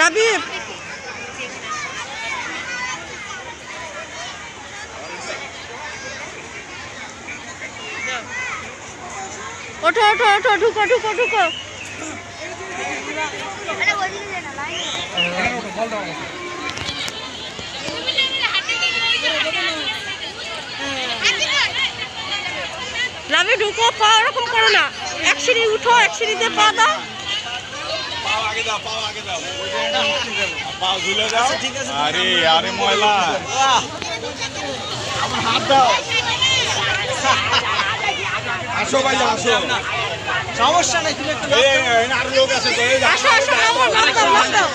লাভিব ওঠো ওঠো ওঠো, ঢুকো ঢুকো ঢুকো। লাভে ঢুকো, পা ওরকম করো না। এক সিঁড়ি উঠো, এক সিঁড়িতে পা দাও। দাও পাও আগে দাও। পাও ঝুলে দাও। আরে আরে ময়লা। আমার হাত দাও। আসো ভাই আসো। সমস্যা নাই তুমি একটু আর লোক আছে তো আসো আসো আমার লাভ দাও লাভ দাও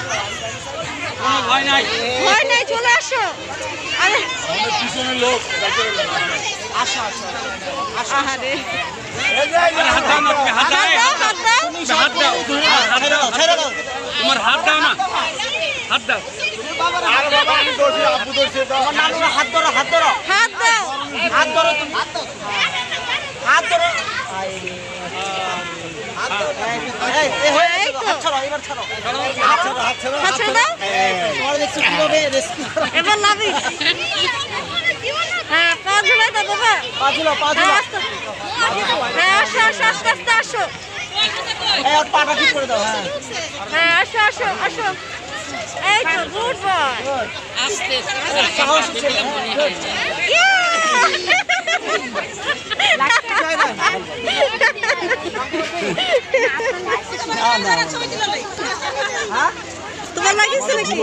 ভয় নাই। ভয় নাই চলে আসো। আরে। পিছনে লোক আসো আসো। হাত দাও হাত দাও হাত দাও ছেড়ে দাও ছেড়ে দাও তোমার হাত দাও না হাত দাও। আর বাবা আমি দোষী আপু দোষী আমার নানুরা হাত ধরো হাত ধরো। হাত দাও। হাত ধরো তুমি। হাত ধরো। হয়ে। হাত এবার লাভি হ্যাঁ। পা ঝুলাই দাও বাবা। পা ঝুলাও, পা হ্যাঁ ঝুলাও। হ্যাঁ আসো আসো আস্তে আস্তে আসো। পাটা ঠিক করে দাও, হ্যাঁ। হ্যাঁ আসো আসো আসো। এই তো গুড বয় সাহসী ছেলে। তোমার লাগিয়েছে নাকি?